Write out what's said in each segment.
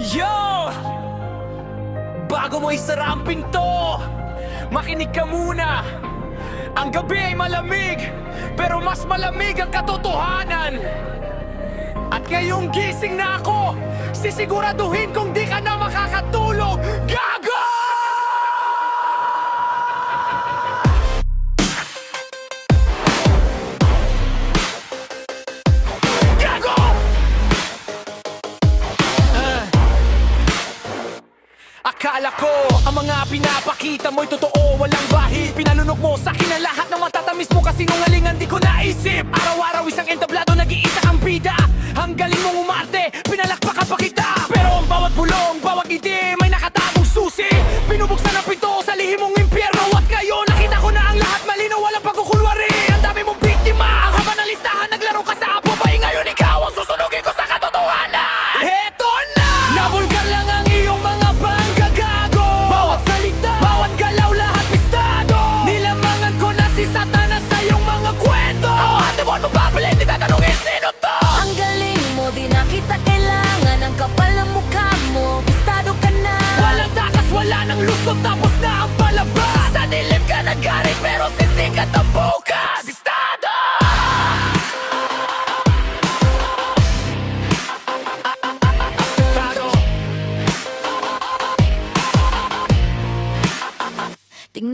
Yo! Bago mo isara ang pinto, makinig ka muna. Ang gabi ay malamig, pero mas malamig ang katotohanan. At ngayong gising na ako, sisiguraduhin kong di ka na Akala ko ang mga pinapakita mo'y totoo. Walang bahid Pinalunok mo sa akin ang lahat ng matatamis mo. Kasi nungalingan di ko naisip. Araw-araw isang entablado nag-iisa kang bida. Ang galing mong umarte Pinalakpakan pa kita. Pero ang bawat bulong, bawat ngiti May nakatagong susi. Pinubuksan ang pinto sa lihim mong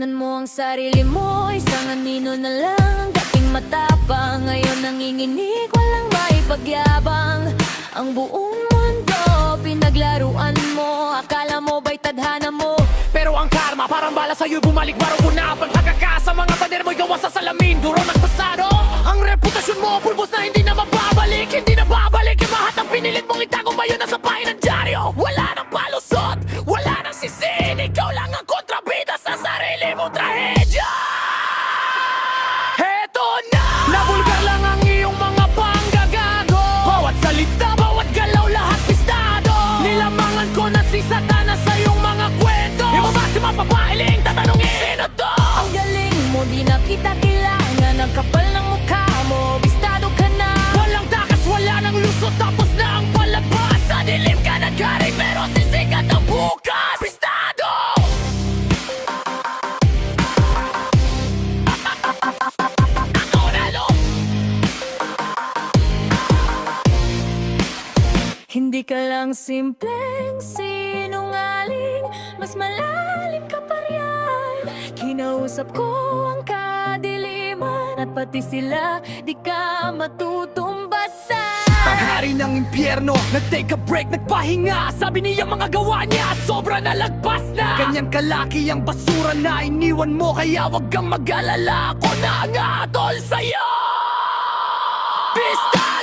Tingnan mo ang sarili mo, isang anino na lang. Dating matapang, ngayon nanginginig, walang maipagyabang. Ang buong mundo, pinaglaruan mo Akala mo ba'y tadhana mo? Pero ang karma parang bala sa'yo bumalik Baro mo na Paghaga ka sa mga pader mo gawa sa salamin Duro nagpasado Ang reputasyon mo pulbos na hindi na mababalik Hindi na babalik. Yung lahat ng pinilit mong itago Ngayon nasa pahin ng dyaryo. Wala nang palusot Wala nang sisin sarili mong trahedya! Heto na! Nabulgar lang ang iyong mga panggagago. Bawat salita, bawat galaw, lahat pistado. Nilamangan ko na si Satanas sa iyong mga kwento. Yung mapapailing, tatanungin? Sino to? Ang galing mo, di na kita kailangan Ang kapal Hindi ka lang simpleng sinungaling Mas malalim ka pa riyan. Kinausap ko ang kadiliman At pati sila di ka matutumbasan Ang hari ng impyerno Nag-take a break, nagpahinga. Sabi niya mga gawa niya Sobra na lagpas na. Ganyan kalaki ang basura na iniwan mo Kaya wag kang mag-alala. Ako na ang atol sa'yo! Pistado!